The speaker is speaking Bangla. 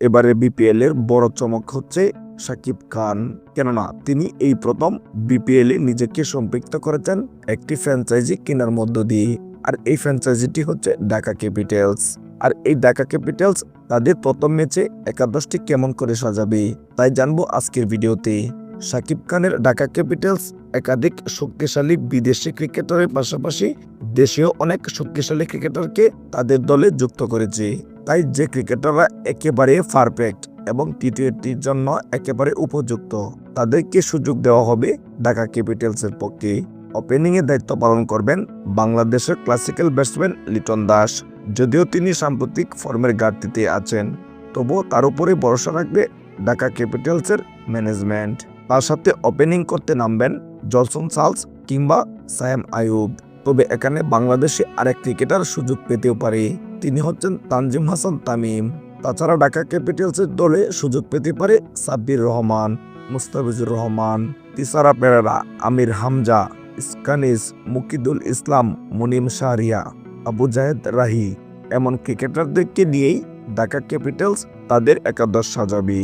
এবারে বিপিএল এর বড় চমক হচ্ছে সাকিব খান। কেননা, তিনি এই প্রথম বিপিএল এ নিজেকে সম্পৃক্ত করেছেন একটি ফ্র্যাঞ্চাইজি কেনার মধ্য দিয়ে। আর এই ফ্র্যাঞ্চাইজিটি হচ্ছে ঢাকা ক্যাপিটালস। আর এই ঢাকা ক্যাপিটালস তাদের প্রথম ম্যাচে একাদশটি কেমন করে সাজাবে, তাই জানব আজকের ভিডিওতে। সাকিব খানের ঢাকা ক্যাপিটালস একাধিক শক্তিশালী বিদেশি ক্রিকেটারের পাশাপাশি দেশীয় অনেক শক্তিশালী ক্রিকেটারকে তাদের দলে যুক্ত করেছে। তাই যে ক্রিকেটাররা একেবারে পারফেক্ট এবং টি টোয়েন্টির জন্য একেবারে উপযুক্ত, তাদেরকে সুযোগ দেওয়া হবে ঢাকা ক্যাপিটালসের পক্ষে। ওপেনিংয়ে দায়িত্ব পালন করবেন বাংলাদেশের ক্লাসিক্যাল ব্যাটসম্যান লিটন দাস। যদিও তিনি সাম্প্রতিক ফর্মের ঘাটতিতে আছেন, তবুও তার উপরে ভরসা রাখবে ঢাকা ক্যাপিটালসের ম্যানেজমেন্ট তার সাথে ওপেনিং করতে নামবেন জলসন সালস কিংবা সায়াম আয়ুব তবে এখানে বাংলাদেশে আরেক ক্রিকেটার সুযোগ পেতেও পারে। তিনি হচ্ছেন তানজিম হাসান তামিম। তাছাড়া ঢাকা ক্যাপিটালসের দলে সুযোগ পেতে পারে সাব্বির রহমান, মুস্তাফিজুর রহমান। তিসারা পেরারা আমির হামজা, ইসকানিস, মুকিদুল ইসলাম, মুনিম শাহরিয়া, আবু জাহেদ রাহি। এমন ক্রিকেটারদেরকে নিয়েই ঢাকা ক্যাপিটালস তাদের একাদশ সাজাবে।